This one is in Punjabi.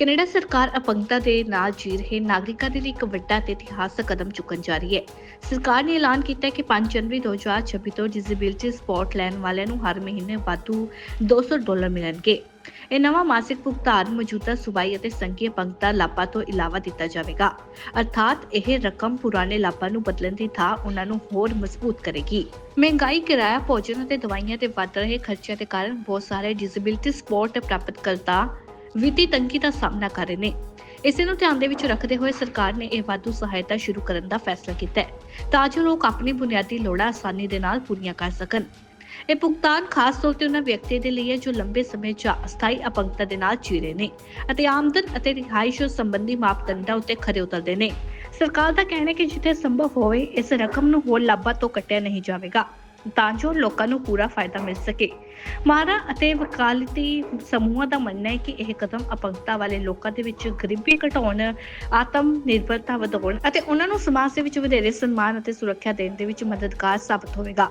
ਕੈਨੇਡਾ ਸਰਕਾਰ ਅਪੰਗਤਾ ਦੇ ਨਾਲ ਜੀ ਰਹੇ ਨਾਗਰਿਕਾਂ ਦੇ ਲਈ ਇੱਕ ਵੱਡਾ ਤੇ ਇਤਿਹਾਸਕ ਕਦਮ ਚੁੱਕਣ ਜਾ ਰਹੀ ਹੈ। ਸਰਕਾਰ ਨੇ ਐਲਾਨ ਕੀਤਾ ਹੈ ਕਿ 5 ਜਨਵਰੀ 2026 ਤੋਂ ਡਿਸੇਬਿਲਿਟੀ ਸਪੋਰਟ ਲੈਣ ਵਾਲਿਆਂ ਨੂੰ ਹਰ ਮਹੀਨੇ ਵਾਧੂ 200 ਡਾਲਰ ਮਿਲਣਗੇ। ਇਹ ਨਵਾਂ ਮਾਸਿਕ ਭੁਗਤਾਨ ਮੌਜੂਦਾ ਸੁਬਾਈ ਅਤੇ ਸੰਘੀ ਅਪੰਗਤਾ ਲਾਭਾਂ ਤੋਂ ਇਲਾਵਾ ਦਿੱਤਾ ਜਾਵੇਗਾ। ਅਰਥਾਤ ਇਹ ਰਕਮ ਪੁਰਾਣੇ ਲਾਭਾਂ ਨੂੰ ਬਦਲਣ ਦੀ ਥਾਂ ਉਹਨਾਂ ਨੂੰ ਹੋਰ ਮਜ਼ਬੂਤ ਕਰੇਗੀ। ਮਹਿੰਗਾਈ, ਕਿਰਾਇਆ, ਭੋਜਨ ਅਤੇ ਦਵਾਈਆਂ ਤੇ ਵੱਧ ਰਹੇ ਖਰਚਿਆਂ ਦੇ ਕਾਰਨ ਬਹੁਤ ਸਾਰੇ ਡਿਸੇਬਿਲਿਟੀ ਸਪੋਰਟ ਪ੍ਰਾਪਤਕਰਤਾ ਵਿੱਤੀ ਤੰਗੀ ਦਾ ਸਾਹਮਣਾ ਕਰ ਰਹੇ ਨੇ। ਇਸੇ ਨੂੰ ਧਿਆਨ ਦੇ ਵਿੱਚ ਰੱਖਦੇ ਹੋਏ ਸਰਕਾਰ ਨੇ ਇਹ ਵਾਧੂ ਸਹਾਇਤਾ ਸ਼ੁਰੂ ਕਰਨ ਦਾ ਫੈਸਲਾ ਕੀਤਾ ਹੈ, ਤਾਂ ਜੋ ਲੋਕ ਆਪਣੀ ਬੁਨਿਆਦੀ ਲੋੜਾਂ ਆਸਾਨੀ ਦੇ ਨਾਲ ਪੂਰੀਆਂ ਕਰ ਸਕਣ। ਇਹ ਭੁਗਤਾਨ ਖਾਸ ਤੌਰ ਤੇ ਉਹਨਾਂ ਵਿਅਕਤੀਆਂ ਦੇ ਲਈ ਹੈ ਜੋ ਲੰਬੇ ਸਮੇਂ ਤੋਂ ਅਸਥਾਈ ਅਪੰਗਤਾ ਦੇ ਨਾਲ ਜੀ ਰਹੇ ਨੇ ਅਤੇ ਆਮਦਨ ਅਤੇ ਰਿਹਾਇਸ਼ ਸੰਬੰਧੀ ਮਾਪਦੰਡਾਂ ਉੱਤੇ ਖਰੇ ਉਤਰਦੇ ਨੇ। ਸਰਕਾਰ ਦਾ ਕਹਿਣਾ ਹੈ ਕਿ ਜਿੱਥੇ ਸੰਭਵ ਹੋਵੇ, ਇਸ ਰਕਮ ਨੂੰ ਹੋਰ ਲਾਭਾਂ ਤੋਂ ਕੱਟਿਆ ਨਹੀਂ ਜਾਵੇਗਾ। ਤਾਂ ਜੋ ਲੋਕਾਂ ਨੂੰ ਪੂਰਾ ਫਾਇਦਾ ਮਿਲ ਸਕੇ। ਮਾਰਾ ਅਤੇ ਵਕਾਲਤੀ ਸਮੂਹਾਂ ਦਾ ਮੰਨਣਾ ਹੈ ਕਿ ਇਹ ਕਦਮ ਅਪੰਗਤਾ ਵਾਲੇ ਲੋਕਾਂ ਦੇ ਵਿੱਚ ਗਰੀਬੀ ਘਟਾਉਣ, ਆਤਮ ਨਿਰਭਰਤਾ ਵਧਾਉਣ ਅਤੇ ਉਹਨਾਂ ਨੂੰ ਸਮਾਜ ਦੇ ਵਿੱਚ ਵਧੇਰੇ ਸਨਮਾਨ ਅਤੇ ਸੁਰੱਖਿਆ ਦੇਣ ਦੇ ਵਿੱਚ ਮਦਦਗਾਰ ਸਾਬਤ ਹੋਵੇਗਾ।